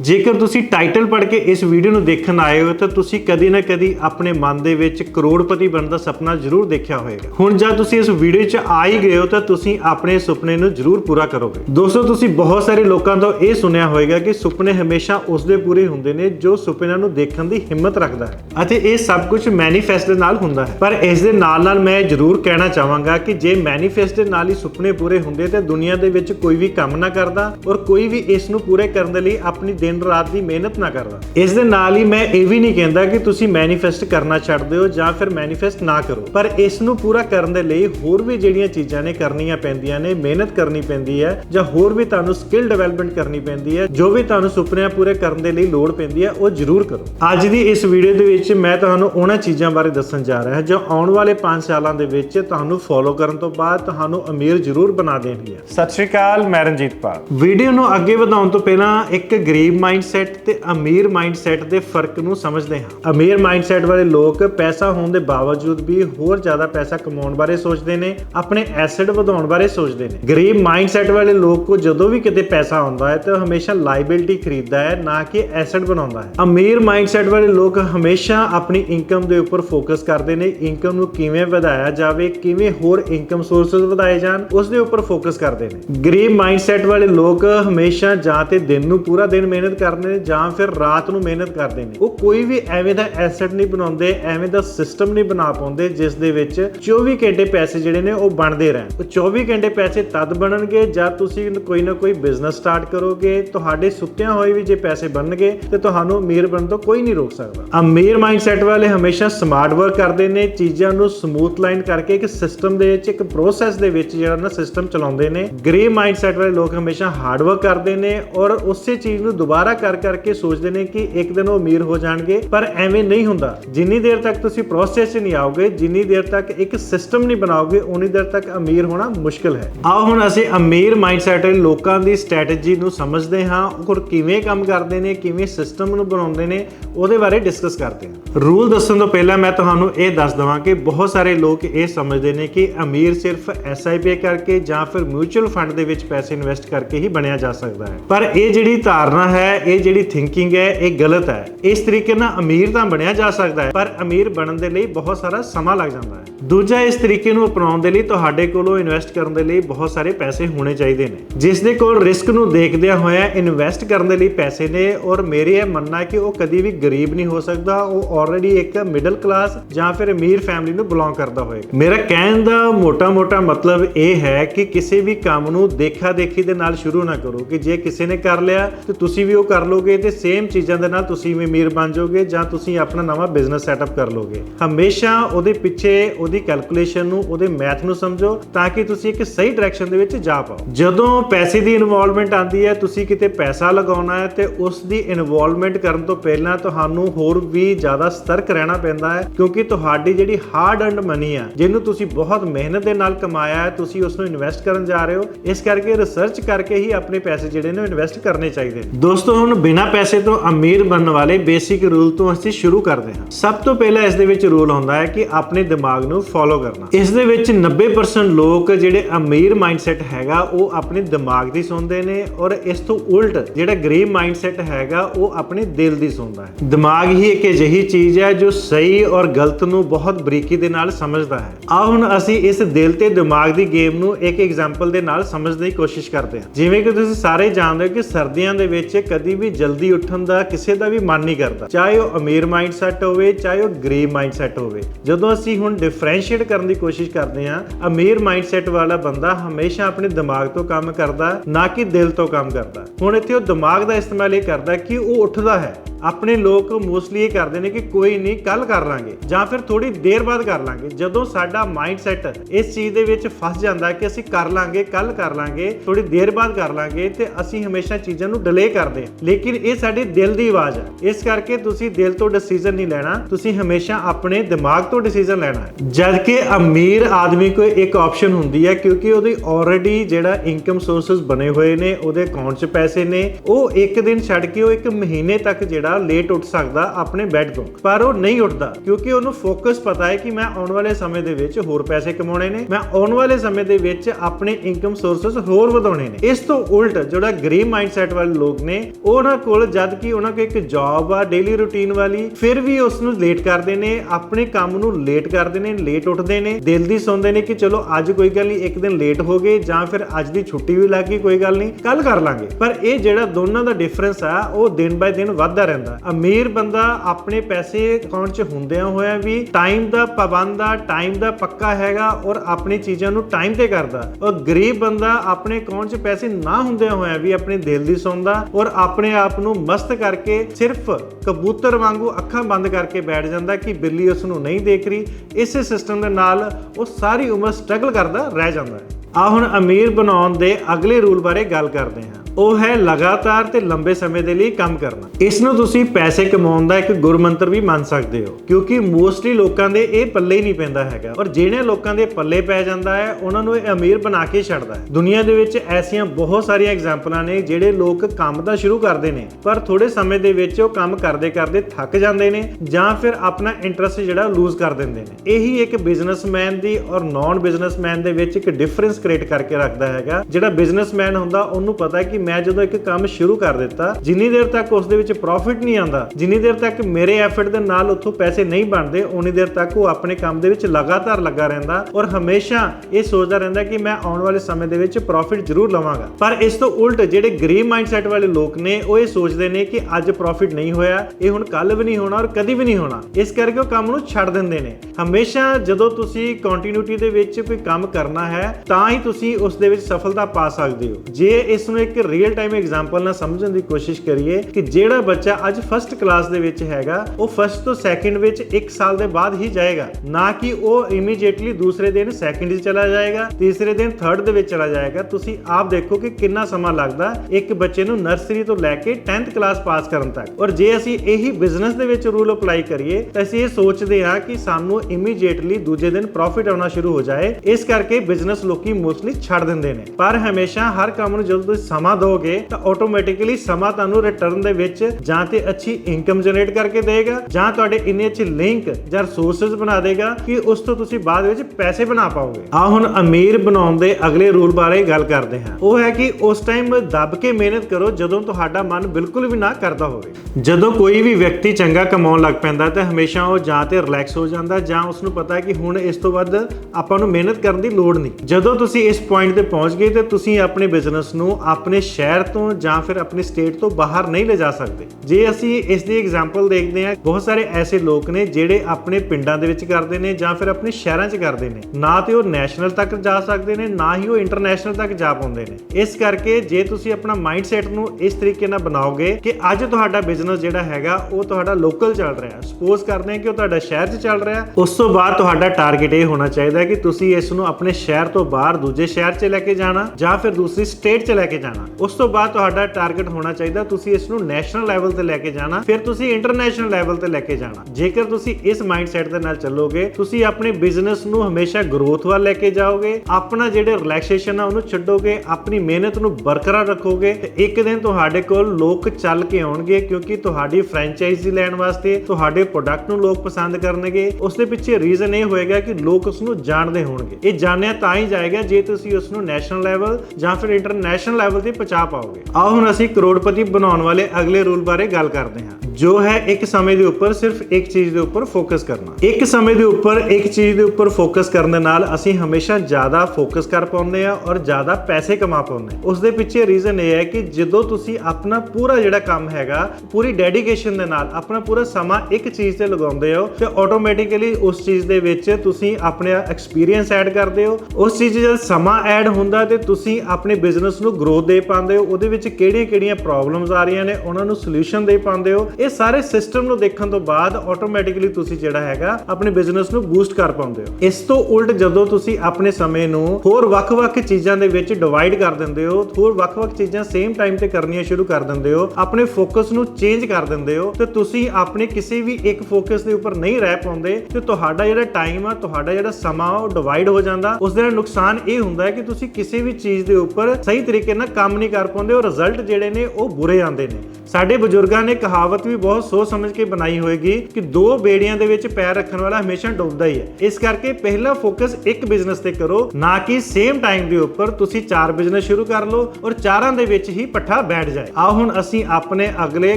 ਜੇਕਰ ਤੁਸੀਂ ਟਾਈਟਲ ਪੜ੍ਹ ਕੇ ਇਸ ਵੀਡੀਓ ਨੂੰ ਦੇਖਣ ਆਏ ਹੋ, ਤਾਂ ਤੁਸੀਂ ਕਦੀ ਨਾ ਕਦੀ ਆਪਣੇ ਮਨ ਦੇ ਵਿੱਚ ਕਰੋੜਪਤੀ ਬਣਨ ਦਾ ਸੁਪਨਾ ਜ਼ਰੂਰ ਦੇਖਿਆ ਹੋਵੇਗਾ। ਹੁਣ ਜਦ ਤੁਸੀਂ ਇਸ ਵੀਡੀਓ 'ਚ ਆ ਹੀ ਗਏ ਹੋ, ਤਾਂ ਤੁਸੀਂ ਆਪਣੇ ਸੁਪਨੇ ਨੂੰ ਜ਼ਰੂਰ ਪੂਰਾ ਕਰੋਗੇ। ਦੋਸਤੋ, ਤੁਸੀਂ ਬਹੁਤ ਸਾਰੇ ਲੋਕਾਂ ਤੋਂ ਇਹ ਸੁਣਿਆ ਹੋਵੇਗਾ ਕਿ ਸੁਪਨੇ ਹਮੇਸ਼ਾ ਉਸਦੇ ਪੂਰੇ ਹੁੰਦੇ ਨੇ, ਜੋ ਸੁਪਨਿਆਂ ਨੂੰ ਦੇਖਣ ਦੀ ਹਿੰਮਤ ਰੱਖਦਾ ਹੈ। ਅਤੇ ਇਹ ਸਭ ਕੁਝ ਮੈਨੀਫੈਸਟ ਦੇ ਨਾਲ ਹੁੰਦਾ ਹੈ। ਪਰ ਇਸ ਦੇ ਨਾਲ ਨਾਲ ਮੈਂ ਜ਼ਰੂਰ ਕਹਿਣਾ ਚਾਹਾਂਗਾ ਕਿ ਜੇ ਮੈਨੀਫੈਸਟ ਦੇ ਨਾਲ ਹੀ ਸੁਪਨੇ ਪੂਰੇ ਹੁੰਦੇ, ਤਾਂ ਦੁਨੀਆ ਦੇ ਵਿੱਚ ਕੋਈ ਵੀ ਕੰਮ ਨਾ ਕਰਦਾ ਔਰ ਕੋਈ ਵੀ ਇਸ ਨੂੰ ਪੂਰੇ ਕਰਨ ਦੇ ਲਈ ਆਪਣੀ ਦਿਨ ਰਾਤ ਦੀ ਮਿਹਨਤ ਨਾ ਕਰਦਾ। ਇਸ ਦੇ ਨਾਲ ਹੀ ਮੈਂ ਇਹ ਵੀ ਨਹੀਂ ਕਹਿੰਦਾ ਕਿ ਤੁਸੀਂ ਮੈਨੀਫੈਸਟ ਕਰਨਾ ਛੱਡ ਦਿਓ ਜਾਂ ਫਿਰ ਮੈਨੀਫੈਸਟ ਨਾ ਕਰੋ। ਪਰ ਇਸ ਨੂੰ ਪੂਰਾ ਕਰਨ ਦੇ ਲਈ ਹੋਰ ਵੀ ਜਿਹੜੀਆਂ ਚੀਜ਼ਾਂ ਨੇ ਕਰਨੀਆਂ ਪੈਂਦੀਆਂ ਨੇ ਮਿਹਨਤ ਕਰਨੀ ਪੈਂਦੀ ਹੈ ਜਾਂ ਹੋਰ ਵੀ ਤੁਹਾਨੂੰ ਸਕਿੱਲ ਡਿਵੈਲਪਮੈਂਟ ਕਰਨੀ ਪੈਂਦੀ ਹੈ ਜੋ ਵੀ ਤੁਹਾਨੂੰ ਸੁਪਨਿਆਂ ਪੂਰੇ ਕਰਨ ਦੇ ਲਈ ਲੋੜ ਪੈਂਦੀ ਹੈ ਉਹ ਜ਼ਰੂਰ ਕਰੋ। ਅੱਜ ਦੀ ਇਸ ਵੀਡੀਓ ਦੇ ਵਿੱਚ ਮੈਂ ਤੁਹਾਨੂੰ ਉਹਨਾਂ ਚੀਜ਼ਾਂ ਬਾਰੇ ਦੱਸਣ ਜਾ ਰਿਹਾ ਹਾਂ ਜੋ ਆਉਣ ਵਾਲੇ 5 ਸਾਲਾਂ ਦੇ ਵਿੱਚ ਤੁਹਾਨੂੰ ਫੋਲੋ ਕਰਨ ਤੋਂ ਬਾਅਦ ਤੁਹਾਨੂੰ ਅਮੀਰ ਜ਼ਰੂਰ ਬਣਾ ਦੇਣਗੀਆਂ। ਸਤਿ ਸ਼੍ਰੀ ਅਕਾਲ ਮੈਂ ਰਣਜੀਤ ਪਾਲ। ਵੀਡੀਓ ਨੂੰ ਅੱਗੇ ਵਧਾਉਣ ਤੋਂ ਪਹਿਲਾਂ ਇੱਕ ਗਰੀਬ ਮਾਈਂਡਸੈਟ ਤੇ ਅਮੀਰ ਮਾਈਂਡਸੈਟ ਦੇ ਫ਼ਰਕ ਨੂੰ ਸਮਝਦੇ ਹਾਂ। ਅਮੀਰ ਮਾਈਂਡਸੈਟ ਵਾਲੇ ਲੋਕ ਪੈਸਾ ਹੋਣ ਦੇ ਬਾਵਜੂਦ ਵੀ ਹੋਰ ਜ਼ਿਆਦਾ ਪੈਸਾ ਕਮਾਉਣ ਬਾਰੇ ਸੋਚਦੇ ਨੇ, ਆਪਣੇ ਐਸੈਟ ਵਧਾਉਣ ਬਾਰੇ ਸੋਚਦੇ ਨੇ। ਗਰੀਬ ਮਾਈਂਡਸੈਟ ਵਾਲੇ ਲੋਕ ਕੋ ਜਦੋਂ ਵੀ ਕਿਤੇ ਪੈਸਾ ਆਉਂਦਾ ਹੈ ਤਾਂ ਹਮੇਸ਼ਾ ਲਾਇਬਿਲਿਟੀ ਖਰੀਦਦਾ ਹੈ, ਨਾ ਕਿ ਐਸੈਟ ਬਣਾਉਂਦਾ ਹੈ। ਅਮੀਰ ਮਾਈਂਡਸੈਟ ਵਾਲੇ ਲੋਕ ਹਮੇਸ਼ਾ ਆਪਣੀ ਇਨਕਮ ਦੇ ਉੱਪਰ ਫੋਕਸ ਕਰਦੇ ਨੇ ਇਨਕਮ ਨੂੰ ਕਿਵੇਂ ਵਧਾਇਆ ਜਾਵੇ, ਕਿਵੇਂ ਹੋਰ ਇਨਕਮ ਸੋਰਸਸ ਵਧਾਏ ਜਾਣ, ਉਸ ਦੇ ਉੱਪਰ ਫੋਕਸ ਕਰਦੇ ਨੇ। ਗਰੀਬ ਮਾਈਂਡਸੈਟ ਵਾਲੇ ਲੋਕ ਹਮੇਸ਼ਾ ਜਾਂ ਤੇ ਦਿਨ ਨੂੰ ਪੂਰਾ ਦਿਨ ਮਿਹਨਤ ਕਰਦੇ ਨੇ ਜਾਂ ਫਿਰ ਰਾਤ ਨੂੰ ਮਿਹਨਤ ਕਰਦੇ ਨੇ। ਉਹ ਕੋਈ ਵੀ ਐਵੇਂ ਦਾ ਐਸੈਟ ਨਹੀਂ ਬਣਾਉਂਦੇ, ਐਵੇਂ ਦਾ ਸਿਸਟਮ ਨਹੀਂ ਬਣਾ ਪਾਉਂਦੇ, ਜਿਸ ਦੇ ਵਿੱਚ 24 ਘੰਟੇ ਪੈਸੇ ਜਿਹੜੇ ਨੇ ਉਹ ਬਣਦੇ ਰਹਿਣ। ਉਹ 24 ਘੰਟੇ ਪੈਸੇ ਤਦ ਬਣਨਗੇ ਜਦ ਤੁਸੀਂ ਕੋਈ ਨਾ ਕੋਈ ਬਿਜ਼ਨਸ ਸਟਾਰਟ ਕਰੋਗੇ, ਤੁਹਾਡੇ ਸੁੱਤਿਆਂ ਹੋਏ ਵੀ ਜੇ ਪੈਸੇ ਬਣਨਗੇ ਤੇ ਤੁਹਾਨੂੰ ਅਮੀਰ ਬਣਨ ਤੋਂ ਕੋਈ ਨਹੀਂ ਰੋਕ ਸਕਦਾ। ਅਮੀਰ ਮਾਈਂਡਸੈਟ ਵਾਲੇ ਹਮੇਸ਼ਾ ਸਮਾਰਟ ਵਰਕ ਕਰਦੇ ਨੇ, ਚੀਜ਼ਾਂ ਨੂੰ ਸਮੂਥ ਲਾਈਨ ਕਰਕੇ ਇੱਕ ਸਿਸਟਮ ਦੇ ਵਿੱਚ, ਇੱਕ ਪ੍ਰੋਸੈਸ ਦੇ ਵਿੱਚ ਜਿਹੜਾ ਨਾ ਸਿਸਟਮ ਚਲਾਉਂਦੇ ਨੇ। ਗ੍ਰੇ ਮਾਈਂਡਸੈਟ ਵਾਲੇ ਲੋਕ ਹਮੇਸ਼ਾ ਹਾਰਡ ਵਰਕ ਕਰਦੇ ਨੇ ਔਰ ਉਸੇ ਚੀਜ਼ ਨੂੰ ਦੁਬਾਰਾ ਕਰ ਕਰਕੇ ਸੋਚਦੇ ਨੇ ਕਿ ਇੱਕ ਦਿਨ ਉਹ ਅਮੀਰ ਹੋ ਜਾਣਗੇ, ਪਰ ਐਵੇਂ ਨਹੀਂ ਹੁੰਦਾ। ਜਿੰਨੀ ਦੇਰ ਤੱਕ ਤੁਸੀਂ ਪ੍ਰੋਸੈਸ 'ਚ ਨਹੀਂ ਆਓਗੇ, ਜਿੰਨੀ ਦੇਰ ਤੱਕ ਇੱਕ ਸਿਸਟਮ ਨਹੀਂ ਬਣਾਓਗੇ, ਉਨੀ ਦੇਰ ਤੱਕ ਅਮੀਰ ਹੋਣਾ ਮੁਸ਼ਕਲ ਹੈ। ਆਓ ਹੁਣ ਅਸੀਂ ਅਮੀਰ ਮਾਈਂਡਸੈਟ ਵਾਲੇ ਲੋਕਾਂ ਦੀ ਸਟ੍ਰੈਟਜੀ ਨੂੰ ਸਮਝਦੇ ਹਾਂ ਔਰ ਕਿਵੇਂ ਕੰਮ ਕਰਦੇ ਨੇ, ਕਿਵੇਂ ਸਿਸਟਮ ਨੂੰ ਬਣਾਉਂਦੇ ਨੇ, ਉਹਦੇ ਬਾਰੇ ਡਿਸਕਸ ਕਰਦੇ ਹਾਂ। ਰੂਲ ਦੱਸਣ ਤੋਂ ਪਹਿਲਾਂ ਮੈਂ ਤੁਹਾਨੂੰ ਇਹ ਦੱਸ ਦਵਾਂ ਕਿ ਬਹੁਤ ਸਾਰੇ ਲੋਕ ਇਹ ਸਮਝਦੇ ਨੇ ਕਿ ਅਮੀਰ ਸਿਰਫ ਐਸਆਈਪੀ ਕਰਕੇ ਜਾਂ ਫਿਰ ਮਿਊਚੁਅਲ ਫੰਡ ਦੇ ਵਿੱਚ ਪੈਸੇ ਇਨਵੈਸਟ ਕਰਕੇ ਹੀ ਬਣਿਆ ਜਾ ਸਕਦਾ ਹੈ। ਪਰ ਇਹ ਜਿਹੜੀ ਧਾਰਨਾ ਹੈ ਇਹ ਜਿਹੜੀ ਥਿੰਕਿੰਗ ਹੈ, ਇਹ ਗਲਤ ਹੈ। ਇਸ ਤਰੀਕੇ ਨਾਲ ਅਮੀਰ ਤਾਂ ਬਣਿਆ ਜਾ ਸਕਦਾ ਹੈ, ਪਰ ਅਮੀਰ ਬਣਨ ਦੇ ਲਈ ਬਹੁਤ ਸਾਰਾ ਸਮਾਂ ਲੱਗ ਜਾਂਦਾ ਹੈ। ਦੂਜਾ, ਇਸ ਤਰੀਕੇ ਨੂੰ ਅਪਣਾਉਣ ਦੇ ਲਈ ਤੁਹਾਡੇ ਕੋਲੋਂ ਇਨਵੈਸਟ ਕਰਨ ਦੇ ਲਈ ਬਹੁਤ ਸਾਰੇ ਪੈਸੇ ਹੋਣੇ ਚਾਹੀਦੇ ਨੇ। ਜਿਸ ਦੇ ਕੋਲ ਰਿਸਕ ਨੂੰ ਦੇਖਦਿਆਂ ਹੋਇਆ ਇਨਵੈਸਟ ਕਰਨ ਦੇ ਲਈ ਪੈਸੇ ਨੇ ਔਰ ਮੇਰੀ ਇਹ ਮੰਨਣਾ ਹੈ ਕਿ ਉਹ ਕਦੀ ਵੀ ਗਰੀਬ ਨਹੀਂ ਹੋ ਸਕਦਾ, ਉਹ ਆਲਰੇਡੀ ਇੱਕ ਮਿਡਲ ਕਲਾਸ ਜਾਂ ਫਿਰ ਅਮੀਰ ਫੈਮਿਲੀ ਨੂੰ ਬਿਲੋਂਗ ਕਰਦਾ ਹੋਏਗਾ। ਮੇਰਾ ਕਹਿਣ ਦਾ ਮੋਟਾ-ਮੋਟਾ ਮਤਲਬ ਇਹ ਹੈ ਕਿ ਕਿਸੇ ਵੀ ਕੰਮ ਨੂੰ ਦੇਖਾ-ਦੇਖੀ ਦੇ ਨਾਲ ਸ਼ੁਰੂ ਨਾ ਕਰੋ ਕਿ ਜੇ ਕਿਸੇ ਨੇ ਕਰ ਲਿਆ, ਤੇ ਤੁਸੀਂ ਵੀ ਉਹ ਕਰ ਲੋਗੇ ਤੇ ਸੇਮ ਚੀਜ਼ਾਂ ਦੇ ਨਾਲ ਤੁਸੀਂ ਵੀ ਅਮੀਰ ਬਣ ਜਾਓਗੇ ਜਾਂ ਤੁਸੀਂ ਆਪਣਾ ਨਵਾਂ ਬਿਜ਼ਨਸ ਸੈਟਅਪ ਕਰ ਲੋਗੇ। ਹਮੇਸ਼ਾ ਉਹਦੇ ਪਿੱਛੇ ਉਹਦੀ ਕੈਲਕੂਲੇਸ਼ਨ ਨੂੰ, ਉਹਦੇ ਮੈਥ ਨੂੰ ਸਮਝੋ ਤਾਂ ਕਿ ਤੁਸੀਂ ਇੱਕ ਸਹੀ ਡਾਇਰੈਕਸ਼ਨ ਦੇ ਵਿੱਚ ਜਾ ਪਾਓ। ਜਦੋਂ ਪੈਸੇ ਦੀ ਇਨਵੋਲਵਮੈਂਟ ਆਉਂਦੀ ਹੈ, ਤੁਸੀਂ ਕਿਤੇ ਪੈਸਾ ਲਗਾਉਣਾ ਹੈ ਤੇ ਉਸ ਦੀ ਇਨਵੋਲਵਮੈਂਟ ਕਰਨ ਤੋਂ ਪਹਿਲਾਂ ਤੁਹਾਨੂੰ ਹੋਰ ਵੀ ਜ਼ਿਆਦਾ ਸਤਰਕ ਰਹਿਣਾ ਪੈਂਦਾ ਹੈ ਕਿਉਂਕਿ ਤੁਹਾਡੀ ਜਿਹੜੀ ਹਾਰਡ ਅਰਨਡ ਮਨੀ ਆ, ਜਿਹਨੂੰ ਤੁਸੀਂ ਬਹੁਤ ਮਿਹਨਤ ਦੇ ਨਾਲ ਕਮਾਇਆ ਹੈ, ਤੁਸੀਂ ਉਸ ਨੂੰ ਇਨਵੈਸਟ ਕਰਨ ਜਾ ਰਹੇ ਹੋ। ਇਸ ਕਰਕੇ ਰਿਸਰਚ ਕਰਕੇ ਹੀ ਆਪਣੇ ਪੈਸੇ ਜਿਹੜੇ ਨੇ ਇਨਵੈਸਟ ਕਰਨੇ ਚਾਹੀਦੇ ਨੇ। ਦੋਸਤੋ ਹੁਣ ਬਿਨਾਂ ਪੈਸੇ ਤੋਂ ਅਮੀਰ ਬਣਨ ਵਾਲੇ ਬੇਸਿਕ ਰੂਲ ਤੋਂ ਅਸੀਂ ਸ਼ੁਰੂ ਕਰਦੇ ਹਾਂ। ਸਭ ਤੋਂ ਪਹਿਲਾਂ ਇਸ ਦੇ ਵਿੱਚ ਰੂਲ ਹੁੰਦਾ ਹੈ ਕਿ ਆਪਣੇ ਦਿਮਾਗ ਨੂੰ ਫੋਲੋ ਕਰਨਾ। ਇਸ ਦੇ ਵਿੱਚ 90% ਲੋਕ ਜਿਹੜੇ ਅਮੀਰ ਮਾਈਂਡਸੈਟ ਹੈਗਾ, ਉਹ ਆਪਣੇ ਦਿਮਾਗ ਦੀ ਸੁਣਦੇ ਨੇ ਔਰ ਇਸ ਤੋਂ ਉਲਟ ਜਿਹੜਾ ਗਰੀਬ ਮਾਈਂਡਸੈਟ ਹੈਗਾ, ਉਹ ਆਪਣੇ ਦਿਲ ਦੀ ਸੁਣਦਾ ਹੈ। ਦਿਮਾਗ ਹੀ ਇੱਕ ਅਜਿਹੀ ਚੀਜ਼ ਹੈ ਜੋ ਸਹੀ ਔਰ ਗਲਤ ਨੂੰ ਬਹੁਤ ਬਰੀਕੀ ਦੇ ਨਾਲ ਸਮਝਦਾ ਹੈ। ਆਓ ਹੁਣ ਅਸੀਂ ਇਸ ਦਿਲ ਤੇ ਦਿਮਾਗ ਦੀ ਗੇਮ ਨੂੰ ਇੱਕ ਐਗਜ਼ਾਮਪਲ ਦੇ ਨਾਲ ਸਮਝਣ ਦੀ ਕੋਸ਼ਿਸ਼ ਕਰਦੇ ਹਾਂ। ਜਿਵੇਂ ਕਿ ਤੁਸੀਂ ਸਾਰੇ ਜਾਣਦੇ ਹੋ ਕਿ ਸਰਦੀਆਂ ਦੇ ਵਿੱਚ ਕਦੀ ਵੀ ਜਲਦੀ ਉੱਠਣ ਦਾ ਕਿਸੇ ਦਾ ਵੀ ਮਨ ਨਹੀਂ ਕਰਦਾ। ਚਾਹੇ ਉਹ ਅਮੀਰ ਮਾਈਂਡਸੈਟ ਹੋਵੇ, ਚਾਹੇ ਉਹ ਗਰੀਬ ਮਾਈਂਡਸੈਟ ਹੋਵੇ। ਜਦੋਂ ਅਸੀਂ ਹੁਣ ਡਿਫਰੈਂਸ਼ੀਏਟ ਕਰਨ ਦੀ ਕੋਸ਼ਿਸ਼ ਕਰਦੇ ਹਾਂ, ਅਮੀਰ ਮਾਈਂਡਸੈਟ ਵਾਲਾ ਬੰਦਾ ਹਮੇਸ਼ਾ ਆਪਣੇ ਦਿਮਾਗ ਤੋਂ ਕੰਮ ਕਰਦਾ, ਨਾ ਕਿ ਦਿਲ ਤੋਂ ਕੰਮ ਕਰਦਾ। ਹੁਣ ਇੱਥੇ ਉਹ ਦਿਮਾਗ ਦਾ ਇਸਤੇਮਾਲ ਇਹ ਕਰਦਾ ਕਿ ਉਹ ਉੱਠਦਾ ਹੈ। ਆਪਣੇ ਲੋਕ ਮੋਸਟਲੀ ਇਹ ਕਰਦੇ ਨੇ ਕਿ ਕੋਈ ਨਹੀਂ ਕੱਲ ਕਰ ਲਾਂਗੇ ਜਾਂ ਫਿਰ ਥੋੜੀ ਦੇਰ ਬਾਅਦ ਕਰ ਲਾਂਗੇ। ਜਦੋਂ ਸਾਡਾ ਮਾਈਂਡ ਸੈਟ ਇਸ ਚੀਜ਼ ਦੇ ਵਿੱਚ ਫਸ ਜਾਂਦਾ ਕਿ ਅਸੀਂ ਕਰ ਲਾਂਗੇ ਕੱਲ ਕਰ ਲਾਂਗੇ ਥੋੜੀ ਦੇਰ ਬਾਅਦ ਕਰ ਲਾਂਗੇ ਤੇ ਅਸੀਂ ਹਮੇਸ਼ਾ ਚੀਜ਼ਾਂ ਨੂੰ ਡਿਲੇ ਕਰਦੇ ਹਾਂ ਲੇਕਿਨ ਇਹ ਸਾਡੇ ਦਿਲ ਦੀ ਆਵਾਜ਼ ਹੈ ਇਸ ਕਰਕੇ ਤੁਸੀਂ ਦਿਲ ਤੋਂ ਡਿਸੀਜਨ ਨਹੀਂ ਲੈਣਾ। ਤੁਸੀਂ ਹਮੇਸ਼ਾ ਆਪਣੇ ਦਿਮਾਗ ਤੋਂ ਡਿਸੀਜਨ ਲੈਣਾ ਹੈ। ਜਦ ਅਮੀਰ ਆਦਮੀ ਕੋਲ ਇੱਕ ਆਪਸ਼ਨ ਹੁੰਦੀ ਹੈ, ਕਿਉਂਕਿ ਉਹਦੀ ਆਲਰੇਡੀ ਜਿਹੜਾ ਇਨਕਮ ਸੋਰਸਸ ਬਣੇ ਹੋਏ ਨੇ, ਉਹਦੇ ਅਕਾਊਂਟ 'ਚ ਪੈਸੇ ਨੇ, ਉਹ ਇੱਕ ਦਿਨ ਛੱਡ ਕੇ ਉਹ ਇੱਕ ਮਹੀਨੇ ਤੱਕ ਜਿਹੜਾ ਲੇਟ ਉੱਠ ਸਕਦਾ ਆਪਣੇ ਬੈੱਡ ਤੋਂ। ਪਰ ਉਹ ਨਹੀਂ ਉੱਠਦਾ, ਕਿਉਂਕਿ ਉਹਨੂੰ ਫੋਕਸ ਪਤਾ ਹੈ ਕਿ ਮੈਂ ਆਉਣ ਵਾਲੇ ਸਮੇਂ ਦੇ ਵਿੱਚ ਹੋਰ ਪੈਸੇ ਕਮਾਉਣੇ ਨੇ। ਮੈਂ ਆਉਣ ਵਾਲੇ ਸਮੇਂ ਦੇ ਵਿੱਚ ਆਪਣੇ ਇਨਕਮ ਸੋਰਸਸ ਹੋਰ ਵਧਾਉਣੇ ਨੇ। ਇਸ ਤੋਂ ਉਲਟ ਜਿਹੜਾ ਗ੍ਰੀਨ ਮਾਈਂਡਸੈਟ ਵਾਲੇ ਲੋਕ ਨੇ ਉਹਨਾਂ ਕੋਲ ਜਦ ਕਿ ਉਹਨਾਂ ਕੋਲ ਇੱਕ ਜੌਬ ਆ ਡੇਲੀ ਰੂਟੀਨ ਵਾਲੀ, ਫਿਰ ਵੀ ਉਸ ਨੂੰ ਲੇਟ ਕਰਦੇ ਨੇ, ਆਪਣੇ ਕੰਮ ਨੂੰ ਲੇਟ ਕਰਦੇ ਨੇ ਲੇਟ ਉੱਠਦੇ ਨੇ, ਦਿਲ ਦੀ ਸੌਂਦੇ ਨੇ ਕਿ ਚਲੋ ਅੱਜ ਕੋਈ ਗੱਲ ਨਹੀਂ, ਇੱਕ ਦਿਨ ਲੇਟ ਹੋ ਗਏ ਜਾਂ ਫਿਰ ਅੱਜ ਦੀ ਛੁੱਟੀ ਵੀ ਲੱਗ ਗਈ, ਕੋਈ ਗੱਲ ਨਹੀਂ ਕੱਲ ਕਰ ਲਾਂਗੇ। ਪਰ ਇਹ ਜਿਹੜਾ ਦੋਨਾਂ ਦਾ ਡਿਫਰੈਂਸ ਆ, ਉਹ ਦਿਨ ਬਾਏ ਦਿਨ ਵੱਧਦਾ ਰਹਿੰਦਾ। ਅਮੀਰ ਬੰਦਾ ਆਪਣੇ ਪੈਸੇ ਅਕਾਊਂਟ 'ਚ ਹੁੰਦਿਆਂ ਹੋਇਆ ਵੀ ਟਾਈਮ ਦਾ ਪਾਬੰਦ ਆ ਟਾਈਮ ਦਾ ਪੱਕਾ ਹੈਗਾ ਔਰ ਆਪਣੀ ਚੀਜ਼ਾਂ ਨੂੰ ਟਾਈਮ ਤੇ ਕਰਦਾ। ਔਰ ਗਰੀਬ ਬੰਦਾ ਆਪਣੇ ਅਕਾਊਂਟ 'ਚ ਪੈਸੇ ਨਾ ਹੁੰਦਿਆਂ ਹੋਇਆ ਵੀ ਆਪਣੇ ਦਿਲ ਦੀ ਸੌਂਦਾ ਔਰ ਆਪਣੇ ਆਪ ਨੂੰ ਮਸਤ ਕਰਕੇ ਸਿਰਫ ਕਬੂਤਰ ਵਾਂਗੂ ਅੱਖਾਂ ਬੰਦ ਕਰਕੇ ਬੈਠ ਜਾਂਦਾ ਕਿ ਬਿੱਲੀ ਉਸ ਨੂੰ ਨਹੀਂ ਦੇਖ ਰਹੀ, ਇਸੇ ਸਿਸਟਮ ਦੇ ਨਾਲ ਉਹ ਸਾਰੀ ਉਮਰ ਸਟਰਗਲ ਕਰਦਾ ਰਹਿ ਜਾਂਦਾ ਹੈ। ਆ ਹੁਣ ਅਮੀਰ ਬਣਾਉਣ ਦੇ ਅਗਲੇ ਰੂਲ ਬਾਰੇ ਗੱਲ ਕਰਦੇ ਹਾਂ। ਉਹ ਹੈ ਲਗਾਤਾਰ ਤੇ ਲੰਬੇ ਸਮੇਂ ਦੇ ਲਈ ਕੰਮ ਕਰਨਾ। ਇਸ ਨੂੰ ਤੁਸੀਂ ਪੈਸੇ ਕਮਾਉਣ ਦਾ ਇੱਕ ਗੁਰਮੰਤਰ ਵੀ ਮੰਨ ਸਕਦੇ ਹੋ, ਕਿਉਂਕਿ ਮੋਸਟਲੀ ਲੋਕਾਂ ਦੇ ਇਹ ਪੱਲੇ ਹੀ ਨਹੀਂ ਪੈਂਦਾ ਹੈਗਾ। ਔਰ ਜਿਹੜੇ ਲੋਕਾਂ ਦੇ ਪੱਲੇ ਪੈ ਜਾਂਦਾ ਹੈ, ਉਹਨਾਂ ਨੂੰ ਇਹ ਅਮੀਰ ਬਣਾ ਕੇ ਛੱਡਦਾ ਹੈ। ਦੁਨੀਆ ਦੇ ਵਿੱਚ ਐਸੀਆਂ ਬਹੁਤ ਸਾਰੀਆਂ ਐਗਜ਼ਾਮਪਲਾਂ ਨੇ, ਜਿਹੜੇ ਲੋਕ ਕੰਮ ਤਾਂ ਸ਼ੁਰੂ ਕਰਦੇ ਨੇ, ਪਰ ਥੋੜੇ ਸਮੇਂ ਦੇ ਵਿੱਚ ਉਹ ਕੰਮ ਕਰਦੇ ਕਰਦੇ ਥੱਕ ਜਾਂਦੇ ਨੇ, ਜਾਂ ਫਿਰ ਆਪਣਾ ਇੰਟਰਸਟ ਜਿਹੜਾ ਲੂਜ਼ ਕਰ ਦਿੰਦੇ ਨੇ। ਇਹੀ ਇੱਕ ਬਿਜ਼ਨਸਮੈਨ ਦੀ ਔਰ ਨਾਨ ਬਿਜ਼ਨਸਮੈਨ ਦੇ ਵਿੱਚ ਇੱਕ ਡਿਫਰੈਂਸ ਕ੍ਰੀਏਟ ਕਰਕੇ ਰੱਖਦਾ ਹੈਗਾ। ਜਿਹੜਾ ਬਿਜ਼ਨਸਮੈਨ ਹੁੰਦਾ, ਉਹਨੂੰ ਪਤਾ ਕਿ ਮੈਂ ਜਦੋਂ ਇੱਕ ਕੰਮ ਸ਼ੁਰੂ ਕਰ ਦਿੱਤਾ, ਜਿੰਨੀ ਦੇਰ ਤੱਕ ਉਸ ਦੇ ਵਿੱਚ ਪ੍ਰੋਫਿਟ ਨਹੀਂ ਆਂਦਾ ਜਿੰਨੀ ਦੇਰ ਤੱਕ ਮੇਰੇ ਐਫਰਟ ਦੇ ਨਾਲ ਉੱਥੋਂ ਪੈਸੇ ਨਹੀਂ ਬਣਦੇ ਉਨੀ ਦੇਰ ਤੱਕ ਉਹ ਆਪਣੇ ਕੰਮ ਦੇ ਵਿੱਚ ਲਗਾਤਾਰ ਲੱਗਾ ਰਹਿੰਦਾ ਔਰ ਹਮੇਸ਼ਾ ਇਹ ਸੋਚਦਾ ਰਹਿੰਦਾ ਕਿ ਮੈਂ ਆਉਣ ਵਾਲੇ ਸਮੇਂ ਦੇ ਵਿੱਚ ਪ੍ਰੋਫਿਟ ਜ਼ਰੂਰ ਲਵਾਂਗਾ। ਪਰ ਇਸ ਤੋਂ ਉਲਟ ਜਿਹੜੇ ਗਰੀਬ ਮਾਈਂਡਸੈਟ ਵਾਲੇ ਲੋਕ ਨੇ, ਉਹ ਇਹ ਸੋਚਦੇ ਨੇ ਕਿ ਅੱਜ ਪ੍ਰੋਫਿਟ ਨਹੀਂ ਹੋਇਆ, ਇਹ ਹੁਣ ਕੱਲ ਵੀ ਨਹੀਂ ਹੋਣਾ ਔਰ ਕਦੀ ਵੀ ਨਹੀਂ ਹੋਣਾ। ਇਸ ਕਰਕੇ ਉਹ ਕੰਮ ਨੂੰ ਛੱਡ ਦਿੰਦੇ ਨੇ। ਹਮੇਸ਼ਾ ਜਦੋਂ ਤੁਸੀਂ ਕੰਟੀਨਿਊਟੀ ਦੇ ਵਿੱਚ ਕੋਈ ਕੰਮ ਕਰਨਾ ਹੈ, ਤਾਂ ਹੀ ਤੁਸੀਂ ਉਸ ਦੇ ਵਿੱਚ ਸਫਲਤਾ ਪਾ ਸਕਦੇ ਹੋ। ਜੇ ਇਸ ਨੂੰ ਇੱਕ ਰੀਅਲ ਟਾਈਮ ਐਗਜ਼ਾਮਪਲ ਨਾਲ ਸਮਝਣ ਦੀ ਕੋਸ਼ਿਸ਼ ਕਰੀਏ ਕਿ ਜਿਹੜਾ ਬੱਚਾ ਅੱਜ ਫਸਟ ਕਲਾਸ ਦੇ ਵਿੱਚ ਹੈਗਾ, ਉਹ ਫਸਟ ਤੋਂ ਸੈਕਿੰਡ ਵਿੱਚ 1 ਸਾਲ ਦੇ ਬਾਅਦ ਹੀ ਜਾਏਗਾ। ਨਾ ਕਿ ਉਹ ਇਮੀਡੀਏਟਲੀ ਦੂਸਰੇ ਦਿਨ ਸੈਕਿੰਡ 'ਚ ਚਲਾ ਜਾਏਗਾ, ਤੀਸਰੇ ਦਿਨ ਥਰਡ ਦੇ ਵਿੱਚ ਚਲਾ ਜਾਏਗਾ। ਤੁਸੀਂ ਆਪ ਦੇਖੋ ਕਿ ਕਿੰਨਾ ਸਮਾਂ ਲੱਗਦਾ ਇੱਕ ਬੱਚੇ ਨੂੰ ਨਰਸਰੀ ਤੋਂ ਲੈ ਕੇ 10th ਕਲਾਸ ਪਾਸ ਕਰਨ ਤੱਕ। ਔਰ ਜੇ ਅਸੀਂ ਇਹੀ ਬਿਜ਼ਨਸ ਦੇ ਵਿੱਚ ਰੂਲ ਅਪਲਾਈ ਕਰੀਏ, ਤਾਂ ਅਸੀਂ ਇਹ ਸੋਚਦੇ ਹਾਂ ਕਿ ਸਾਨੂੰ ਇਮੀਡੀਏਟਲੀ ਦੂਜੇ ਦਿਨ ਪ੍ਰੋਫਿਟ ਆਉਣਾ ਸ਼ੁਰੂ ਹੋ ਜਾਏ। ਇਸ ਕਰਕੇ ਬਿਜ਼ਨਸ ਲੋਕੀ ਮੋਸਟਲੀ ਛੱਡ ਦਿੰਦੇ ਨੇ। ਪਰ ਹਮੇਸ਼ਾ ਹਰ ਕੰਮ ਨੂੰ ਜਦੋਂ ਤੁਸੀਂ ਸਮਾਂ ਦੋਗੇ ਤਾਂ ਆਟੋਮੈਟਿਕਲੀ ਸਮਾਂ ਤੁਹਾਨੂੰ ਰਿਟਰਨ ਦੇ ਵਿੱਚ ਜਾਂ ਤੇ ਅੱਛੀ ਇਨਕਮ ਜਨਰੇਟ ਕਰਕੇ ਦੇਗਾ ਜਾਂ ਤੁਹਾਡੇ ਇੰਨੇ ਅੱਛੇ ਲਿੰਕ ਜਾਂ ਰਿਸੋਰਸਸ ਬਣਾ ਦੇਗਾ ਕਿ ਉਸ ਤੋਂ ਤੁਸੀਂ ਬਾਅਦ ਵਿੱਚ ਪੈਸੇ ਬਣਾ ਪਾਓਗੇ। ਆ ਹੁਣ ਅਮੀਰ ਬਣਾਉਣ ਦੇ ਅਗਲੇ ਰੂਲ ਬਾਰੇ ਗੱਲ ਕਰਦੇ ਹਾਂ। ਉਹ ਹੈ ਕਿ ਉਸ ਟਾਈਮ ਦੱਬ ਕੇ ਮਿਹਨਤ ਕਰੋ ਜਦੋਂ ਤੁਹਾਡਾ ਮਨ ਬਿਲਕੁਲ ਵੀ ਨਾ ਕਰਦਾ ਹੋਵੇ। ਜਦੋਂ ਕੋਈ ਵੀ ਵਿਅਕਤੀ ਚੰਗਾ ਕਮਾਉਣ ਲੱਗ ਪੈਂਦਾ ਤਾਂ ਹਮੇਸ਼ਾ ਉਹ ਜਾਂ ਤੇ ਰਿਲੈਕਸ ਹੋ ਜਾਂਦਾ ਜਾਂ ਉਸ ਨੂੰ ਪਤਾ ਹੈ ਕਿ ਹੁਣ ਇਸ ਤੋਂ ਵੱਧ ਆਪਾਂ ਨੂੰ ਮਿਹਨਤ ਕਰਨ ਦੀ ਲੋੜ ਨਹੀਂ। ਜਦੋਂ ਤੁਸੀਂ ਇਸ ਪੁਆਇੰਟ ਤੇ ਪਹੁੰਚ ਗਏ ਤੇ ਤੁਸੀਂ ਆਪਣੇ ਬਿਜ਼ਨਸ ਨੂੰ ਆਪਣੇ ਸ਼ਹਿਰ ਤੋਂ ਜਾਂ ਫਿਰ ਆਪਣੀ ਸਟੇਟ ਤੋਂ ਬਾਹਰ ਨਹੀਂ ਲਿਜਾ ਸਕਦੇ। ਜੇ ਅਸੀਂ ਇਸ ਦੀ ਐਗਜ਼ਾਮਪਲ ਦੇਖਦੇ ਹਾਂ, ਬਹੁਤ ਸਾਰੇ ਐਸੇ ਲੋਕ ਨੇ ਜਿਹੜੇ ਆਪਣੇ ਪਿੰਡਾਂ ਦੇ ਵਿੱਚ ਕਰਦੇ ਨੇ ਜਾਂ ਫਿਰ ਆਪਣੇ ਸ਼ਹਿਰਾਂ 'ਚ ਕਰਦੇ ਨੇ। ਨਾ ਤੇ ਉਹ ਨੈਸ਼ਨਲ ਤੱਕ ਜਾ ਸਕਦੇ ਨੇ, ਨਾ ਹੀ ਉਹ ਇੰਟਰਨੈਸ਼ਨਲ ਤੱਕ ਜਾ ਪਾਉਂਦੇ ਨੇ। ਇਸ ਕਰਕੇ ਜੇ ਤੁਸੀਂ ਆਪਣਾ ਮਾਈਂਡ ਸੈਟ ਨੂੰ ਇਸ ਤਰੀਕੇ ਨਾਲ ਬਣਾਓਗੇ ਕਿ ਅੱਜ ਤੁਹਾਡਾ ਬਿਜ਼ਨਸ ਜਿਹੜਾ ਹੈਗਾ, ਉਹ ਤੁਹਾਡਾ ਲੋਕਲ ਚੱਲ ਰਿਹਾ ਸਪੋਜ਼ ਕਰਦੇ ਹਾਂ ਕਿ ਉਹ ਤੁਹਾਡਾ ਸ਼ਹਿਰ 'ਚ ਚੱਲ ਰਿਹਾ ਉਸ ਤੋਂ ਬਾਅਦ ਤੁਹਾਡਾ ਟਾਰਗੇਟ ਇਹ ਹੋਣਾ ਚਾਹੀਦਾ ਕਿ ਤੁਸੀਂ ਇਸ ਨੂੰ ਆਪਣੇ ਸ਼ਹਿਰ ਤੋਂ ਬਾਹਰ ਦੂਜੇ ਸ਼ਹਿਰ 'ਚ ਲੈ ਕੇ ਜਾਣਾ ਜਾਂ ਫਿਰ ਦੂਸਰੀ ਸਟੇਟ 'ਚ ਲੈ ਕੇ ਜਾਣਾ। ਉਸ ਤੋਂ ਬਾਅਦ ਤੁਹਾਡਾ ਟਾਰਗੇਟ ਹੋਣਾ ਚਾਹੀਦਾ, ਤੁਸੀਂ ਇਸ ਨੂੰ ਨੈਸ਼ਨਲ ਲੈਵਲ ਤੇ ਲੈ ਕੇ ਜਾਣਾ, ਫਿਰ ਤੁਸੀਂ ਇੰਟਰਨੈਸ਼ਨਲ ਲੈਵਲ ਤੇ ਲੈ ਕੇ ਜਾਣਾ। ਜੇਕਰ ਤੁਸੀਂ ਇਸ ਮਾਈਂਡ ਸੈਟ ਦੇ ਨਾਲ ਚੱਲੋਗੇ, ਤੁਸੀਂ ਆਪਣੇ ਬਿਜ਼ਨਸ ਨੂੰ ਹਮੇਸ਼ਾ ਗਰੋਥ ਵੱਲ ਲੈ ਕੇ ਜਾਓਗੇ, ਆਪਣਾ ਜਿਹੜੇ ਰਿਲੈਕਸੇਸ਼ਨ ਆ ਉਹਨੂੰ ਛੱਡੋਗੇ, ਆਪਣੀ ਮਿਹਨਤ ਨੂੰ ਬਰਕਰਾਰ ਰੱਖੋਗੇ, ਤੇ ਇੱਕ ਦਿਨ ਤੁਹਾਡੇ ਕੋਲ ਲੋਕ ਚੱਲ ਕੇ ਆਉਣਗੇ, ਕਿਉਂਕਿ ਤੁਹਾਡੀ ਫਰੈਂਚਾਈਜ਼ੀ ਲੈਣ ਵਾਸਤੇ ਤੁਹਾਡੇ ਪ੍ਰੋਡਕਟ ਨੂੰ ਲੋਕ ਪਸੰਦ ਕਰਨਗੇ। ਉਸ ਦੇ ਪਿੱਛੇ ਰੀਜ਼ਨ ਇਹ ਹੋਏਗਾ ਕਿ ਲੋਕ ਉਸ ਨੂੰ ਜਾਣਦੇ ਹੋਣਗੇ। ਇਹ ਜਾਣਿਆ ਤਾਂ ਹੀ ਜਾਏਗਾ ਜੇ ਤੁਸੀਂ ਉਸ ਨੂੰ ਨੈਸ਼ਨਲ ਲੈਵਲ ਜਾਂ ਫਿਰ ਇੰਟਰਨੈਸ਼ਨਲ ਲੈਵਲ ਤੇ ਪਹੁੰਚਾ ਪਾਓਗੇ? ਆਓ ਹੁਣ ਅਸੀਂ ਕਰੋੜਪਤੀ ਬਣਾਉਣ ਵਾਲੇ ਅਗਲੇ ਰੂਲ ਬਾਰੇ ਗੱਲ ਕਰਦੇ ਹਾਂ। ਜੋ ਹੈ ਇੱਕ ਸਮੇਂ ਦੇ ਉੱਪਰ ਸਿਰਫ ਇੱਕ ਚੀਜ਼ ਦੇ ਉੱਪਰ ਫੋਕਸ ਕਰਨਾ। ਇੱਕ ਸਮੇਂ ਦੇ ਉੱਪਰ ਇੱਕ ਚੀਜ਼ ਦੇ ਉੱਪਰ ਫੋਕਸ ਕਰਨ ਦੇ ਨਾਲ ਅਸੀਂ ਹਮੇਸ਼ਾ ਜ਼ਿਆਦਾ ਫੋਕਸ ਕਰ ਪਾਉਂਦੇ ਆ ਔਰ ਜ਼ਿਆਦਾ ਪੈਸੇ ਕਮਾ ਪਾਉਂਦੇ ਹਾਂ। ਉਸ ਦੇ ਪਿੱਛੇ ਰੀਜ਼ਨ ਇਹ ਹੈ ਕਿ ਜਦੋਂ ਤੁਸੀਂ ਆਪਣਾ ਪੂਰਾ ਜਿਹੜਾ ਕੰਮ ਹੈਗਾ, ਪੂਰੀ ਡੈਡੀਕੇਸ਼ਨ ਦੇ ਨਾਲ ਆਪਣਾ ਪੂਰਾ ਸਮਾਂ ਇੱਕ ਚੀਜ਼ ਤੇ ਲਗਾਉਂਦੇ ਹੋ, ਤੇ ਆਟੋਮੈਟਿਕਲੀ ਉਸ ਚੀਜ਼ ਦੇ ਵਿੱਚ ਤੁਸੀਂ ਆਪਣੇ ਐਕਸਪੀਰੀਅੰਸ ਐਡ ਕਰਦੇ ਹੋ। ਉਸ ਚੀਜ਼ 'ਚ ਜਦ ਸਮਾਂ ਐਡ ਹੁੰਦਾ ਤੇ ਤੁਸੀਂ ਆਪਣੇ ਬਿਜ਼ਨਸ ਨੂੰ ਗਰੋਥ ਦੇ ਪਾ ਪਾਉਂਦੇ ਹੋ, ਉਹਦੇ ਵਿੱਚ ਕਿਹੜੀਆਂ-ਕਿਹੜੀਆਂ ਪ੍ਰੋਬਲਮਸ ਆ ਰਹੀਆਂ ਨੇ, ਉਹਨਾਂ ਨੂੰ ਸੋਲੂਸ਼ਨ ਦੇ ਪਾਉਂਦੇ ਹੋ। ਇਹ ਸਾਰੇ ਸਿਸਟਮ ਨੂੰ ਦੇਖਣ ਤੋਂ ਬਾਅਦ ਆਟੋਮੈਟਿਕਲੀ ਤੁਸੀਂ ਜਿਹੜਾ ਹੈਗਾ, ਆਪਣੇ ਬਿਜ਼ਨਸ ਨੂੰ ਬੂਸਟ ਕਰ ਪਾਉਂਦੇ ਹੋ। ਇਸ ਤੋਂ ਉਲਟ ਜਦੋਂ ਤੁਸੀਂ ਆਪਣੇ ਸਮੇਂ ਨੂੰ ਹੋਰ ਵੱਖ-ਵੱਖ ਚੀਜ਼ਾਂ ਦੇ ਵਿੱਚ ਡਿਵਾਈਡ ਕਰ ਦਿੰਦੇ ਹੋ, ਹੋਰ ਵੱਖ-ਵੱਖ ਚੀਜ਼ਾਂ ਸੇਮ ਟਾਈਮ ਤੇ ਕਰਨੀਆਂ ਸ਼ੁਰੂ ਕਰ ਦਿੰਦੇ ਹੋ, ਆਪਣੇ ਫੋਕਸ ਨੂੰ ਚੇਂਜ ਕਰ ਦਿੰਦੇ ਹੋ, ਤੇ ਤੁਸੀਂ ਆਪਣੇ ਕਿਸੇ ਵੀ ਇੱਕ ਫੋਕਸ ਦੇ ਉੱਪਰ ਨਹੀਂ ਰਹਿ ਪਾਉਂਦੇ, ਤੇ ਤੁਹਾਡਾ ਜਿਹੜਾ ਟਾਈਮ ਆ, ਤੁਹਾਡਾ ਜਿਹੜਾ ਸਮਾਂ ਉਹ ਡਿਵਾਈਡ ਹੋ ਜਾਂਦਾ। ਉਸ ਦੇ ਨਾਲ ਨੁਕਸਾਨ ਇਹ ਹੁੰਦਾ ਹੈ ਕਿ ਤੁਸੀਂ ਕਿਸੇ ਵੀ ਚੀਜ਼ ਦੇ ਉੱਪਰ ਸਹੀ ਤਰੀਕੇ ਨਾਲ ਕੰਮ ਨਹੀਂ ਨਹੀਂ ਕਰ ਪਾਉਂਦੇ, ਉਹ ਰਿਜ਼ਲਟ ਜਿਹੜੇ ਨੇ ਉਹ ਬੁਰੇ ਆਉਂਦੇ ਨੇ। ਸਾਡੇ ਬਜ਼ੁਰਗਾਂ ਨੇ ਕਹਾਵਤ ਵੀ ਬਹੁਤ ਸੋਚ ਸਮਝ ਕੇ ਬਣਾਈ ਹੋਏਗੀ ਕਿ ਦੋ ਬੇੜੀਆਂ ਦੇ ਵਿੱਚ ਪੈਰ ਰੱਖਣ ਵਾਲਾ ਹਮੇਸ਼ਾ ਡੁੱਬਦਾ ਹੀ ਹੈ। ਇਸ ਕਰਕੇ ਪਹਿਲਾ ਫੋਕਸ ਇੱਕ ਬਿਜ਼ਨਸ ਤੇ ਕਰੋ, ਨਾ ਕਿ ਸੇਮ ਟਾਈਮ ਦੇ ਉੱਪਰ ਤੁਸੀਂ ਚਾਰ ਬਿਜ਼ਨਸ ਸ਼ੁਰੂ ਕਰ ਲਓ ਔਰ ਚਾਰਾਂ ਦੇ ਵਿੱਚ ਹੀ ਪੱਠਾ ਬੈਠ ਜਾਏ। ਆਓ ਹੁਣ ਅਸੀਂ ਆਪਣੇ ਅਗਲੇ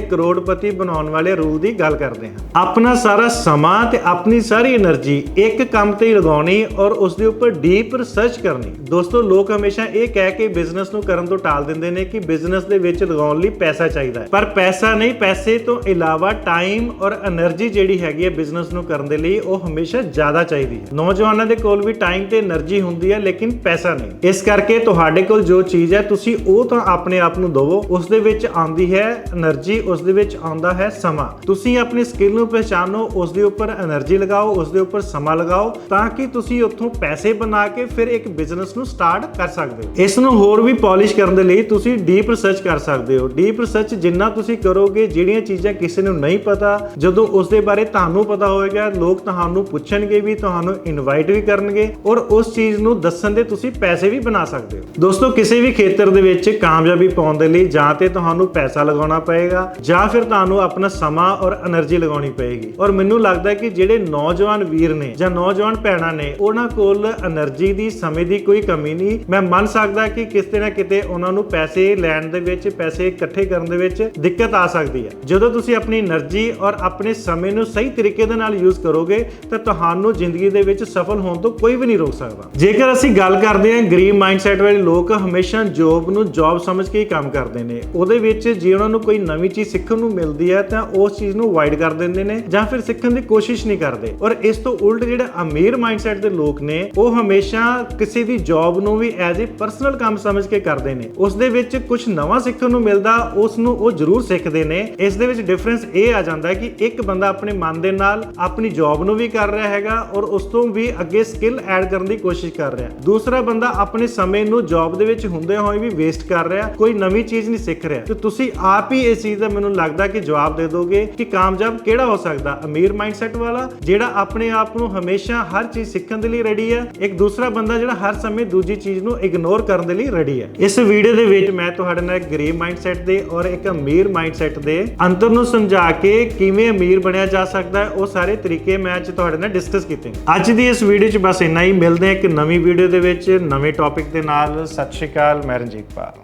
ਕਰੋੜਪਤੀ ਬਣਾਉਣ ਵਾਲੇ ਰੂਹ ਦੀ ਗੱਲ ਕਰਦੇ ਹਾਂ। ਆਪਣਾ ਸਾਰਾ ਸਮਾਂ ਤੇ ਆਪਣੀ ਸਾਰੀ એનર્ਜੀ ਇੱਕ ਕੰਮ ਤੇ ਲਗਾਉਣੀ ਔਰ ਉਸ ਦੇ ਉੱਪਰ ਡੀਪ ਰਿਸਰਚ ਕਰਨੀ। ਦੋਸਤੋ, ਲੋਕ ਹਮੇਸ਼ਾ ਇਹ ਕਹਿ ਕੇ ਬਿਜ਼ਨਸ ਨੂੰ ਕਰਨ ਤੋਂ ਟਾਲ ਦਿੰਦੇ ਹੁੰਦੇ ਨੇ ਕਿ ਬਿਜ਼ਨਸ ਦੇ ਵਿੱਚ ਲਗਾਉਣ ਲਈ ਪੈਸਾ ਚਾਹੀਦਾ ਹੈ। ਪਰ ਪੈਸਾ ਨਹੀਂ, ਪੈਸੇ ਤੋਂ ਇਲਾਵਾ ਟਾਈਮ ਔਰ એનર્ਜੀ ਜਿਹੜੀ ਹੈਗੀ ਹੈ ਬਿਜ਼ਨਸ ਨੂੰ ਕਰਨ ਦੇ ਲਈ ਉਹ ਹਮੇਸ਼ਾ ਜ਼ਿਆਦਾ ਚਾਹੀਦੀ ਹੈ। ਨੌਜਵਾਨਾਂ ਦੇ ਕੋਲ ਵੀ ਟਾਈਮ ਤੇ એનર્ਜੀ ਹੁੰਦੀ ਹੈ, ਲੇਕਿਨ ਪੈਸਾ ਨਹੀਂ। ਇਸ ਕਰਕੇ ਤੁਹਾਡੇ ਕੋਲ ਜੋ ਚੀਜ਼ ਹੈ, ਤੁਸੀਂ ਉਹ ਤਾਂ ਆਪਣੇ ਆਪ ਨੂੰ ਦਿਵੋ, ਉਸ ਦੇ ਵਿੱਚ ਆਉਂਦੀ ਹੈ એનર્ਜੀ ਉਸ ਦੇ ਵਿੱਚ ਆਉਂਦਾ ਹੈ ਸਮਾਂ। ਤੁਸੀਂ ਆਪਣੀ ਸਕਿੱਲ ਨੂੰ ਪਛਾਣੋ ਉਸ ਦੇ ਉੱਪਰ એનર્ਜੀ ਲਗਾਓ, ਉਸ ਦੇ ਉੱਪਰ ਸਮਾਂ ਲਗਾਓ, ਤਾਂ ਕਿ ਤੁਸੀਂ ਉੱਥੋਂ ਪੈਸੇ ਬਣਾ ਕੇ ਫਿਰ ਇੱਕ ਬਿਜ਼ਨਸ ਨੂੰ ਸਟਾਰਟ ਕਰ ਸਕਦੇ ਹੋ। ਇਸ ਨੂੰ ਹੋਰ ਵੀ ਪੋਲਿਸ਼ ਕਰਨ ਦੇ ਲਈ ਤੁਸੀਂ ਡੀਪ ਰਿਸਰਚ ਕਰ ਸਕਦੇ ਹੋ। ਡੀਪ ਰਿਸਰਚ ਜਿੰਨਾ ਤੁਸੀਂ ਕਰੋਗੇ, ਜਿਹੜੀਆਂ ਚੀਜ਼ਾਂ ਕਿਸੇ ਨੂੰ ਨਹੀਂ ਪਤਾ, ਜਦੋਂ ਉਸ ਦੇ ਬਾਰੇ ਤੁਹਾਨੂੰ ਪਤਾ ਹੋਏਗਾ, ਲੋਕ ਤੁਹਾਨੂੰ ਪੁੱਛਣਗੇ ਵੀ, ਤੁਹਾਨੂੰ ਇਨਵਾਈਟ ਵੀ ਕਰਨਗੇ ਔਰ ਉਸ ਚੀਜ਼ ਨੂੰ ਦੱਸਣ ਦੇ ਤੁਸੀਂ ਪੈਸੇ ਵੀ ਬਣਾ ਸਕਦੇ ਹੋ। ਦੋਸਤੋ, ਕਿਸੇ ਵੀ ਖੇਤਰ ਦੇ ਵਿੱਚ ਕਾਮਯਾਬੀ ਪਾਉਣ ਦੇ ਲਈ ਜਾਂ ਤੇ ਤੁਹਾਨੂੰ ਪੈਸਾ ਲਗਾਉਣਾ ਪਏਗਾ, ਜਾਂ ਫਿਰ ਤੁਹਾਨੂੰ ਆਪਣਾ ਸਮਾਂ ਔਰ એનર્ਜੀ ਲਗਾਉਣੀ ਪਏਗੀ। ਔਰ ਮੈਨੂੰ ਲੱਗਦਾ ਹੈ ਕਿ ਜਿਹੜੇ ਨੌਜਵਾਨ ਵੀਰ ਨੇ ਜਾਂ ਨੌਜਵਾਨ ਭੈਣਾਂ ਨੇ, ਉਹਨਾਂ ਕੋਲ એનર્ਜੀ ਦੀ ਸਮੇਂ ਦੀ ਕੋਈ ਕਮੀ ਨਹੀਂ। ਮੈਂ ਮੰਨ ਸਕਦਾ ਕਿ ਕਿਸੇ ਨਾ ਕਿਤੇ ਉਹਨਾਂ ਨੂੰ ਪੈਸੇ ਲੈਣ ਦੇ ਵਿੱਚ, ਪੈਸੇ ਇਕੱਠੇ ਕਰਨ ਦੇ ਵਿੱਚ ਦਿੱਕਤ ਆ ਸਕਦੀ ਹੈ। ਜਦੋਂ ਤੁਸੀਂ ਆਪਣੀ એનર્ਜੀ ਔਰ ਆਪਣੇ ਸਮੇਂ ਨੂੰ ਸਹੀ ਤਰੀਕੇ ਦੇ ਨਾਲ ਯੂਜ਼ ਕਰੋਗੇ, ਤਾਂ ਤੁਹਾਨੂੰ ਜ਼ਿੰਦਗੀ ਦੇ ਵਿੱਚ ਸਫਲ ਹੋਣ ਤੋਂ ਕੋਈ ਵੀ ਨਹੀਂ ਰੋਕ ਸਕਦਾ। ਜੇਕਰ ਅਸੀਂ ਗੱਲ ਕਰਦੇ ਹਾਂ ਗਰੀਬ ਮਾਈਂਡਸੈਟ ਵਾਲੇ ਲੋਕ, ਹਮੇਸ਼ਾ ਜੌਬ ਨੂੰ ਜੌਬ ਸਮਝ ਕੇ ਹੀ ਕੰਮ ਕਰਦੇ ਨੇ। ਉਹਦੇ ਵਿੱਚ ਜੇ ਉਹਨਾਂ ਨੂੰ ਕੋਈ ਨਵੀਂ ਚੀਜ਼ ਸਿੱਖਣ ਨੂੰ ਮਿਲਦੀ ਹੈ, ਤਾਂ ਉਸ ਚੀਜ਼ ਨੂੰ ਵਾਈਡ ਕਰ ਦਿੰਦੇ ਨੇ ਜਾਂ ਫਿਰ ਸਿੱਖਣ ਦੀ ਕੋਸ਼ਿਸ਼ ਨਹੀਂ ਕਰਦੇ। ਔਰ ਇਸ ਤੋਂ ਉਲਟ ਜਿਹੜੇ ਅਮੀਰ ਮਾਈਂਡਸੈਟ ਦੇ ਲੋਕ ਨੇ, ਉਹ ਹਮੇਸ਼ਾ ਕਿਸੇ ਦੀ ਜੋਬ ਨੂੰ ਵੀ ਐਜ਼ ਅ ਪਰਸਨਲ ਕੰਮ ਸਮਝ ਕੇ ਕਰਦੇ ਨੇ। ਉਸ ਦੇ ਵਿੱਚ ਕੁਝ ਨਵਾਂ ਸਿੱਖਣ ਨੂੰ ਮਿਲਦਾ, ਉਸ ਨੂੰ ਉਹ ਜ਼ਰੂਰ ਸਿੱਖਦੇ ਨੇ। ਇਸ ਦੇ ਵਿੱਚ ਡਿਫਰੈਂਸ ਇਹ ਆ ਜਾਂਦਾ ਕਿ ਇੱਕ ਬੰਦਾ ਆਪਣੇ ਮਨ ਦੇ ਨਾਲ ਆਪਣੀ ਜੌਬ ਨੂੰ ਵੀ ਕਰ ਰਿਹਾ ਹੈਗਾ ਔਰ ਉਸ ਤੋਂ ਵੀ ਅੱਗੇ ਸਕਿੱਲ ਐਡ ਕਰਨ ਦੀ ਕੋਸ਼ਿਸ਼ ਕਰ ਰਿਹਾ। ਦੂਸਰਾ ਬੰਦਾ ਆਪਣੇ ਸਮੇਂ ਨੂੰ ਜੌਬ ਦੇ ਵਿੱਚ ਹੁੰਦੇ ਹੋਏ ਵੀ ਵੇਸਟ ਕਰ ਰਿਹਾ, ਕੋਈ ਨਵੀਂ ਚੀਜ਼ ਨਹੀਂ ਸਿੱਖ ਰਿਹਾ। ਤੇ ਤੁਸੀਂ ਆਪ ਹੀ ਇਸ ਚੀਜ਼ ਦਾ ਮੈਨੂੰ ਲੱਗਦਾ ਕਿ ਜਵਾਬ ਦੇ ਦੋਗੇ ਕਿ ਕਾਮਯਾਬ ਕਿਹੜਾ ਹੋ ਸਕਦਾ? ਅਮੀਰ ਮਾਈਂਡਸੈਟ ਵਾਲਾ, ਜਿਹੜਾ ਆਪਣੇ ਆਪ ਨੂੰ ਹਮੇਸ਼ਾ ਹਰ ਚੀਜ਼ ਸਿੱਖਣ ਦੇ ਲਈ ਰੈਡੀ ਹੈ, ਇੱਕ ਦੂਸਰਾ ਬੰਦਾ ਜਿਹੜਾ ਹਰ ਸਮੇਂ ਦੂਜੀ ਚੀਜ਼ ਨੂੰ ਇਗਨੋਰ ਕਰਨ ਦੇ ਲਈ ਰੈਡੀ ਹੈ। ਇਸ ਵੀਡੀਓ ਦੇ ਵਿੱਚ ਮੈਂ ਤੁਹਾਡੇ ਨਾਲ ਇੱਕ ਗਰੀਬ ਮਾਈਂਡਸੈਟ ਦੇ ਔਰ ਇੱਕ ਅਮੀਰ ਮਾਈਂਡਸੈਟ ਦੇ ਅੰਤਰ ਨੂੰ ਸਮਝਾ ਕੇ ਕਿਵੇਂ ਅਮੀਰ ਬਣਿਆ ਜਾ ਸਕਦਾ ਹੈ, ਉਹ ਸਾਰੇ ਤਰੀਕੇ ਮੈਂ ਅੱਜ ਤੁਹਾਡੇ ਨਾਲ ਡਿਸਕਸ ਕੀਤੇ ਅੱਜ ਦੀ ਇਸ ਵੀਡੀਓ 'ਚ ਬਸ ਇੰਨਾ ਹੀ। ਮਿਲਦੇ ਹਾਂ ਇੱਕ ਨਵੀਂ ਵੀਡੀਓ ਦੇ ਵਿੱਚ, ਨਵੇਂ ਟੌਪਿਕ ਦੇ ਨਾਲ। ਸਤਿ ਸ਼੍ਰੀ ਅਕਾਲ, ਮੈਂ ਰਣਜੀਤ ਪਾਲ।